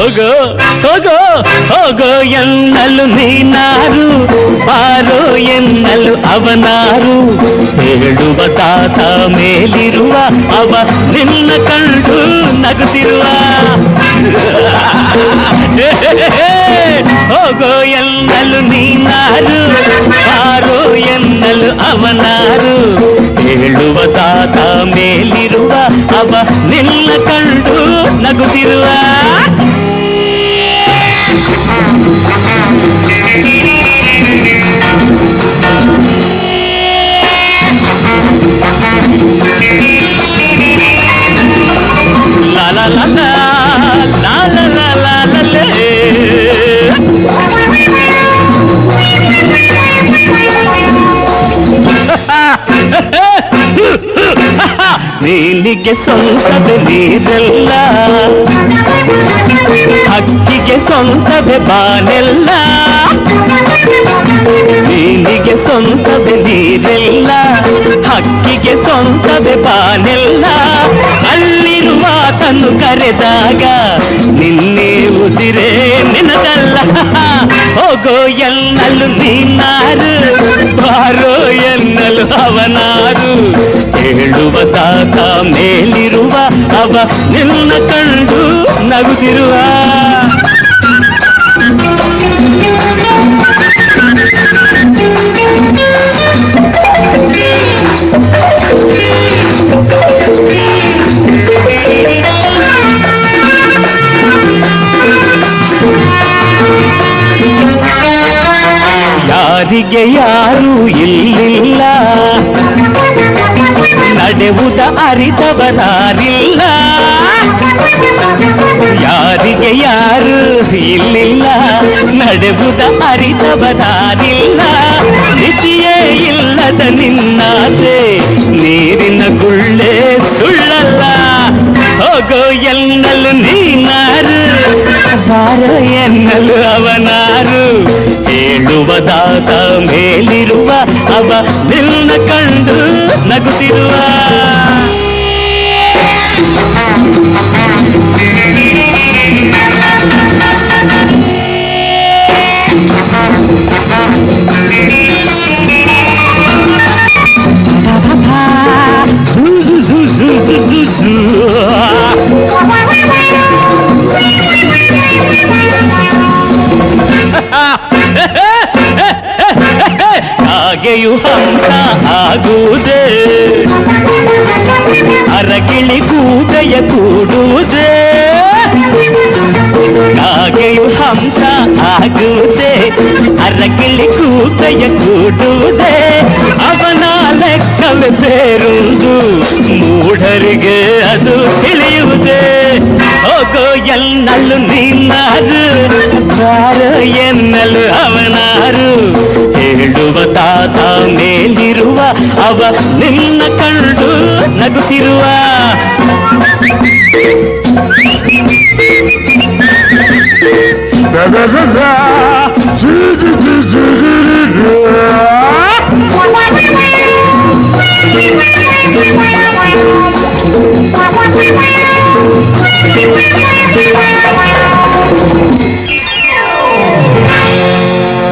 ಹೋಗೋ ಹೋಗೋ ಹೋಗೋ ಎನ್ನಲು ನೀನಾರು ಬಾರೋ ಎನ್ನಲು ಅವನಾರು ಹೇಳುವ ತಾತ ಮೇಲಿರುವ ಅವ ನಿನ್ನ ಕಂಡು ನಗುತ್ತಿರುವ ಹೋಗೋ ಎನ್ನಲು ನೀನಾರು ಬಾರೋ ಎನ್ನಲು ಅವನಾರು ಹೇಳುವ ತಾತ ಮೇಲಿರುವ ಅವ ನಿನ್ನ ಕಂಡು ನಗುತ್ತಿರುವ La la la la la la la la la la ನೀನಿಗೆ ಸ್ವಂತವೇ ನೀರೆಲ್ಲ ಹಕ್ಕಿಗೆ ಸ್ವಂತವೇ ಬಾನೆಲ್ಲ ಕರೆದಾಗ ನಿನ್ನೆ ಉಸಿರೇ ನಿನದಲ್ಲ. ಹೋಗೋ ಎನ್ನಲು ನೀನಾರು, ಬಾರೋ ಎನ್ನಲು ಅವನಾರು. ಹೇಳುವ ತಾತ ಮೇಲಿರುವ ಅವ ನಿನ್ನ ಕಂಡು ನಗುತ್ತಿರುವ ಯಾರಿಗೆ ಯಾರೂ ಇಲ್ಲಿಲ್ಲ. ನಡೆವುದ ಅರಿತವರಾರಿಲ್ಲ. ಯಾರಿಗೆ ಯಾರು ಇಲ್ಲಿಲ್ಲ. ನಡೆವುದ ಅರಿತವರಾರಿಲ್ಲ. ಮಿತಿಯೇ ಇಲ್ಲದ ನಿನ್ನಾಸೆ ನೀರಿನ ಎನ್ನಲು ಅವನಾರು. ಹೇಳುವ ದಾತ ಮೇಲಿರುವ ಅವ ನಿನ್ನ ಕಂಡು ನಗುತ್ತಿರುವ ಹಾಗೆಯು ಹಂಸ ಆಗುವುದೇ ಅರಗಿಳಿ ಕೂಗಯ ಕೂಡುವುದೇ ಹಾಗೆಯು ಹಂಸ ಆಗುವುದೇ ಅರಗಿಳಿ ಕೂಗಯ ಕೂಡುವುದೇ ಅವನ ಲೆಕ್ಕವೇ ಬೇರುವುದು ಮೂಢರಿಗೆ ಅದು ತಿಳಿಯುವುದೇ ಹೋಗೋ ಎನ್ನಲು ನೀನಾರು ಬಾರ ಎನ್ನಲು ಅವನಾರು ಹೇಳುವ ತಾತ ಮೇಲಿರುವ ಅವ ನಿನ್ನ ಕಂಡು ನಗುತ್ತಿರುವ